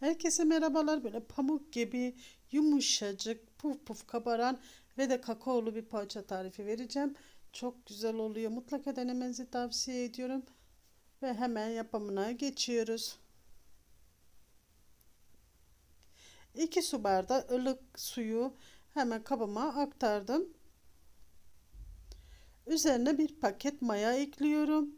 Herkese merhabalar. Böyle pamuk gibi yumuşacık, puf puf kabaran ve de kakaolu bir poğaça tarifi vereceğim. Çok güzel oluyor. Mutlaka denemenizi tavsiye ediyorum. Ve hemen yapımına geçiyoruz. 2 su bardağı ılık suyu hemen kabıma aktardım. Üzerine bir paket maya ekliyorum.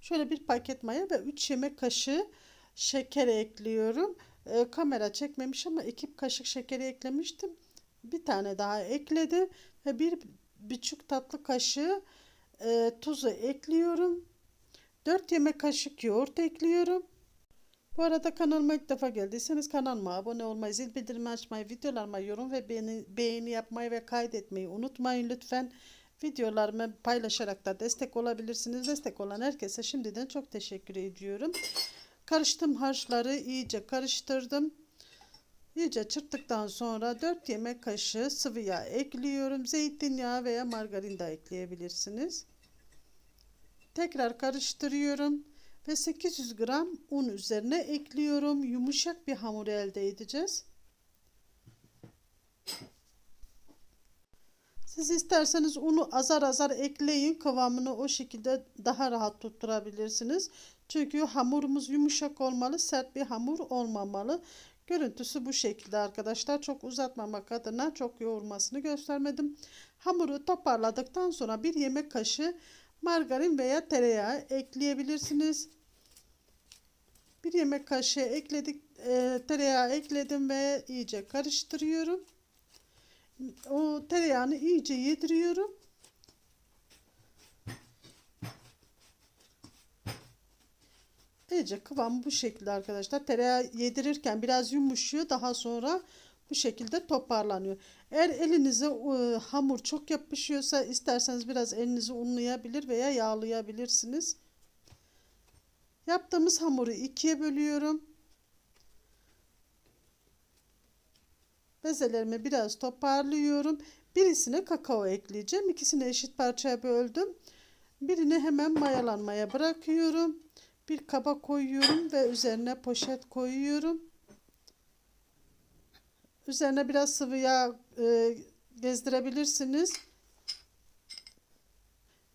Şöyle bir paket maya ve 3 yemek kaşığı şeker ekliyorum. E, kamera çekmemiş ama iki kaşık şekeri eklemiştim. Bir tane daha ekledim ve bir buçuk tatlı kaşığı e, tuzu ekliyorum. 4 yemek kaşık yoğurt ekliyorum. Bu arada kanalıma ilk defa geldiyseniz kanalıma abone olmayı, zil bildirimi açmayı, videolarıma yorum ve beğeni, beğeni yapmayı ve kaydetmeyi unutmayın lütfen. Videolarımı paylaşarak da destek olabilirsiniz. Destek olan herkese şimdiden çok teşekkür ediyorum. Karıştım harçları iyice karıştırdım. İyice çırptıktan sonra 4 yemek kaşığı sıvı yağ ekliyorum. Zeytinyağı veya margarin de ekleyebilirsiniz. Tekrar karıştırıyorum ve 800 gram un üzerine ekliyorum. Yumuşak bir hamur elde edeceğiz. Siz isterseniz unu azar azar ekleyin. Kıvamını o şekilde daha rahat tutturabilirsiniz. Çünkü hamurumuz yumuşak olmalı, sert bir hamur olmamalı. Görüntüsü bu şekilde arkadaşlar. Çok uzatmamak adına çok yoğurmasını göstermedim. Hamuru toparladıktan sonra bir yemek kaşığı margarin veya tereyağı ekleyebilirsiniz. Bir yemek kaşığı ekledik, e, tereyağı ekledim ve iyice karıştırıyorum. O tereyağını iyice yediriyorum. İyice kıvam bu şekilde arkadaşlar. Tereyağı yedirirken biraz yumuşuyor. Daha sonra bu şekilde toparlanıyor. Eğer elinize e, hamur çok yapışıyorsa isterseniz biraz elinizi unlayabilir veya yağlayabilirsiniz. Yaptığımız hamuru ikiye bölüyorum. Bezelerimi biraz toparlıyorum. Birisine kakao ekleyeceğim. İkisini eşit parçaya böldüm. Birini hemen mayalanmaya bırakıyorum. Bir kaba koyuyorum ve üzerine poşet koyuyorum. Üzerine biraz sıvı yağ e, gezdirebilirsiniz.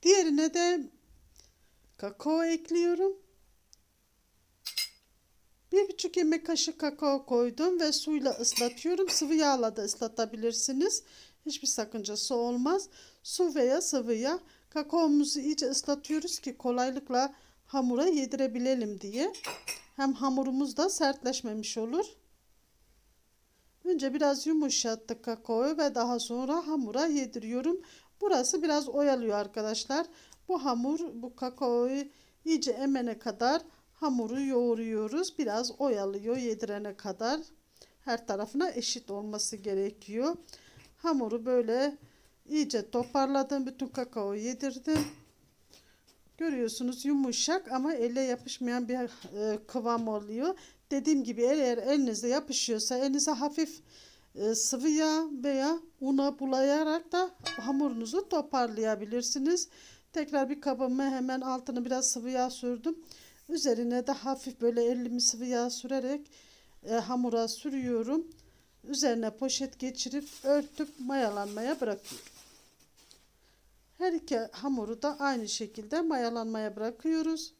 Diğerine de kakao ekliyorum. Bir buçuk yemek kaşık kakao koydum ve suyla ıslatıyorum. Sıvı yağla da ıslatabilirsiniz. Hiçbir sakıncası olmaz. Su veya sıvı yağ. Kakaomuzu iyice ıslatıyoruz ki kolaylıkla hamura yedirebilelim diye. Hem hamurumuz da sertleşmemiş olur. Önce biraz yumuşattık kakaoyu ve daha sonra hamura yediriyorum. Burası biraz oyalıyor arkadaşlar. Bu hamur bu kakaoyu iyice emene kadar hamuru yoğuruyoruz. Biraz oyalıyor yedirene kadar. Her tarafına eşit olması gerekiyor. Hamuru böyle iyice toparladım. Bütün kakao yedirdim. Görüyorsunuz yumuşak ama elle yapışmayan bir e, kıvam oluyor. Dediğim gibi eğer elinizde yapışıyorsa elinize hafif e, sıvı yağ veya una bulayarak da hamurunuzu toparlayabilirsiniz. Tekrar bir kabıma hemen altını biraz sıvı yağ sürdüm. Üzerine de hafif böyle elimi sıvı yağ sürerek e, hamura sürüyorum. Üzerine poşet geçirip örtüp mayalanmaya bırakıyorum. Her iki hamuru da aynı şekilde mayalanmaya bırakıyoruz.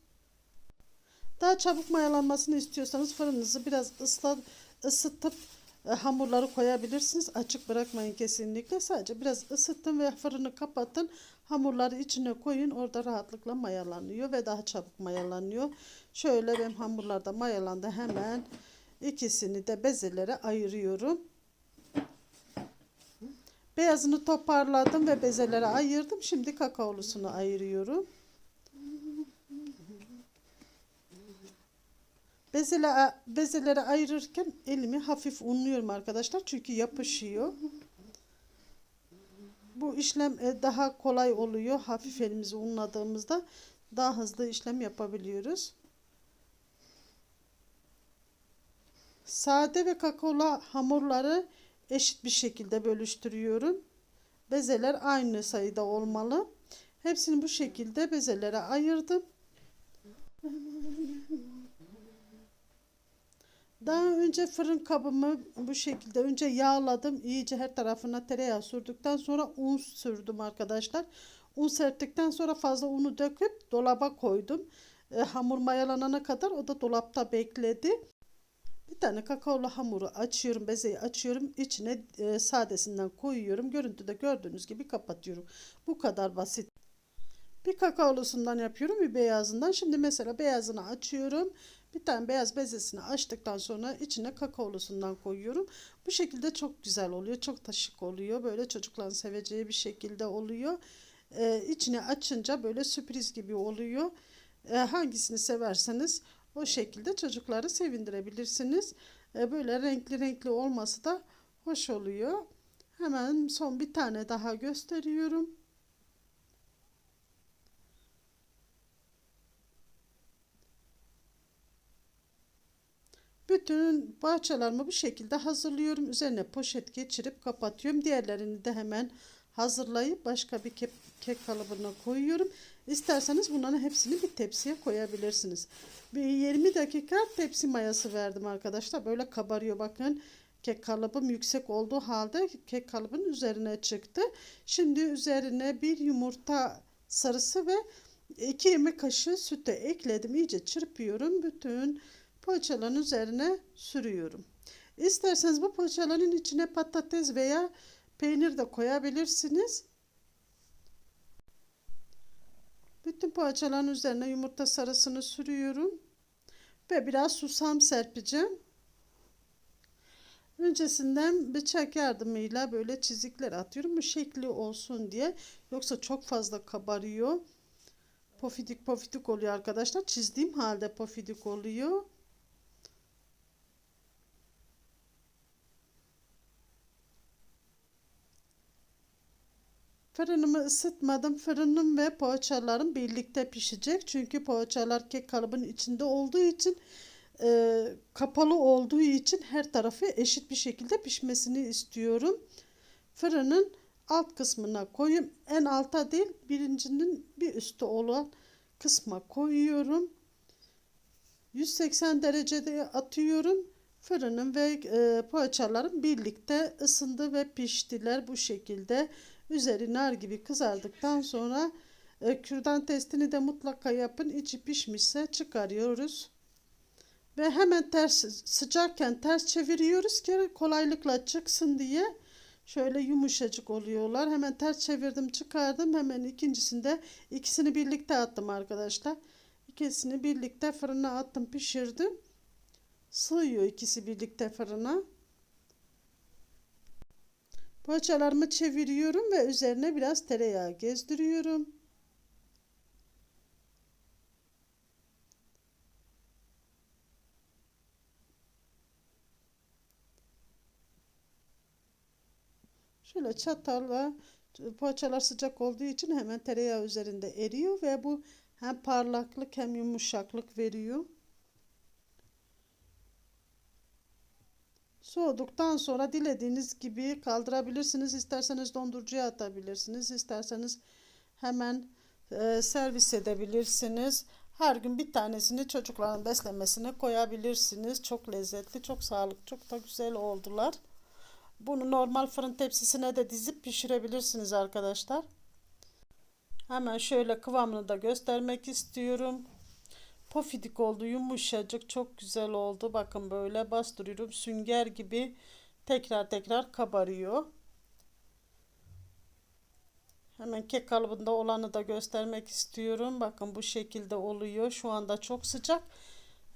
Daha çabuk mayalanmasını istiyorsanız fırınınızı biraz ıslat, ısıtıp e, hamurları koyabilirsiniz. Açık bırakmayın kesinlikle. Sadece biraz ısıtın ve fırını kapatın. Hamurları içine koyun. Orada rahatlıkla mayalanıyor ve daha çabuk mayalanıyor. Şöyle benim hamurlarda mayalandı. Hemen ikisini de bezelere ayırıyorum. Beyazını toparladım ve bezelere ayırdım. Şimdi kakaolusunu ayırıyorum. Bezele, bezeleri ayırırken elimi hafif unluyorum arkadaşlar. Çünkü yapışıyor. Bu işlem e, daha kolay oluyor. Hafif elimizi unladığımızda daha hızlı işlem yapabiliyoruz. Sade ve kakaolu hamurları eşit bir şekilde bölüştürüyorum. Bezeler aynı sayıda olmalı. Hepsini bu şekilde bezelere ayırdım. Daha önce fırın kabımı bu şekilde önce yağladım. İyice her tarafına tereyağı sürdükten sonra un sürdüm arkadaşlar. Un serptikten sonra fazla unu döküp dolaba koydum. E, hamur mayalanana kadar o da dolapta bekledi. Bir tane kakaolu hamuru açıyorum, bezeyi açıyorum. İçine e, sadesinden koyuyorum. Görüntüde gördüğünüz gibi kapatıyorum. Bu kadar basit. Bir kakaolusundan yapıyorum, bir beyazından. Şimdi mesela beyazını açıyorum. Bir tane beyaz bezesini açtıktan sonra içine kakaolusundan koyuyorum. Bu şekilde çok güzel oluyor. Çok da şık oluyor. Böyle çocukların seveceği bir şekilde oluyor. Ee, içine açınca böyle sürpriz gibi oluyor. Ee, hangisini severseniz o şekilde çocukları sevindirebilirsiniz. Ee, böyle renkli renkli olması da hoş oluyor. Hemen son bir tane daha gösteriyorum. Bütün bahçelerimi bu şekilde hazırlıyorum. Üzerine poşet geçirip kapatıyorum. Diğerlerini de hemen hazırlayıp başka bir kek kalıbına koyuyorum. İsterseniz bunların hepsini bir tepsiye koyabilirsiniz. Bir 20 dakika tepsi mayası verdim arkadaşlar. Böyle kabarıyor bakın. Kek kalıbım yüksek olduğu halde kek kalıbın üzerine çıktı. Şimdi üzerine bir yumurta sarısı ve 2 yemek kaşığı sütü ekledim. İyice çırpıyorum. Bütün poğaçaların üzerine sürüyorum. İsterseniz bu poğaçaların içine patates veya peynir de koyabilirsiniz. Bütün poğaçaların üzerine yumurta sarısını sürüyorum. Ve biraz susam serpeceğim. Öncesinden bıçak yardımıyla böyle çizikler atıyorum. Bu şekli olsun diye. Yoksa çok fazla kabarıyor. Pofidik pofidik oluyor arkadaşlar. Çizdiğim halde pofidik oluyor. Fırınımı ısıtmadım. Fırınım ve poğaçalarım birlikte pişecek. Çünkü poğaçalar kek kalıbının içinde olduğu için e, kapalı olduğu için her tarafı eşit bir şekilde pişmesini istiyorum. Fırının alt kısmına koyayım. En alta değil birincinin bir üstü olan kısma koyuyorum. 180 derecede atıyorum. Fırının ve e, poğaçalarım birlikte ısındı ve piştiler bu şekilde. Üzeri nar gibi kızardıktan sonra e, kürdan testini de mutlaka yapın. İçi pişmişse çıkarıyoruz. Ve hemen ters sıcakken ters çeviriyoruz ki kolaylıkla çıksın diye. Şöyle yumuşacık oluyorlar. Hemen ters çevirdim çıkardım. Hemen ikincisinde ikisini birlikte attım arkadaşlar. İkisini birlikte fırına attım pişirdim. Sığıyor ikisi birlikte fırına. Poğaçalarımı çeviriyorum ve üzerine biraz tereyağı gezdiriyorum. Şöyle çatalla poğaçalar sıcak olduğu için hemen tereyağı üzerinde eriyor ve bu hem parlaklık hem yumuşaklık veriyor. Soğuduktan sonra dilediğiniz gibi kaldırabilirsiniz. İsterseniz dondurucuya atabilirsiniz. İsterseniz hemen e, servis edebilirsiniz. Her gün bir tanesini çocukların beslemesine koyabilirsiniz. Çok lezzetli, çok sağlıklı, çok da güzel oldular. Bunu normal fırın tepsisine de dizip pişirebilirsiniz arkadaşlar. Hemen şöyle kıvamını da göstermek istiyorum. Pofidik oldu, yumuşacık, çok güzel oldu. Bakın böyle bastırıyorum. Sünger gibi tekrar tekrar kabarıyor. Hemen kek kalıbında olanı da göstermek istiyorum. Bakın bu şekilde oluyor. Şu anda çok sıcak.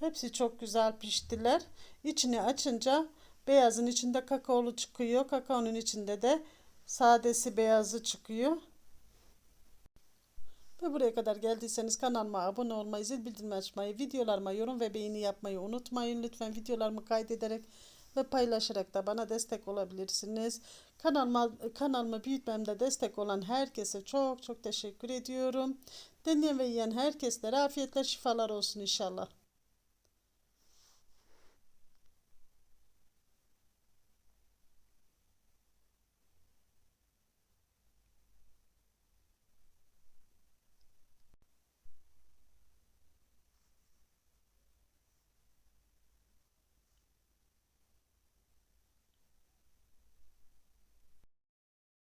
Hepsi çok güzel piştiler. İçini açınca beyazın içinde kakaolu çıkıyor. Kakaonun içinde de sadesi beyazı çıkıyor. Ve buraya kadar geldiyseniz kanalıma abone olmayı, zil bildirimi açmayı, videolarıma yorum ve beğeni yapmayı unutmayın. Lütfen videolarımı kaydederek ve paylaşarak da bana destek olabilirsiniz. Kanalıma, kanalımı büyütmemde destek olan herkese çok çok teşekkür ediyorum. Deneyen ve yiyen herkeslere afiyetle şifalar olsun inşallah.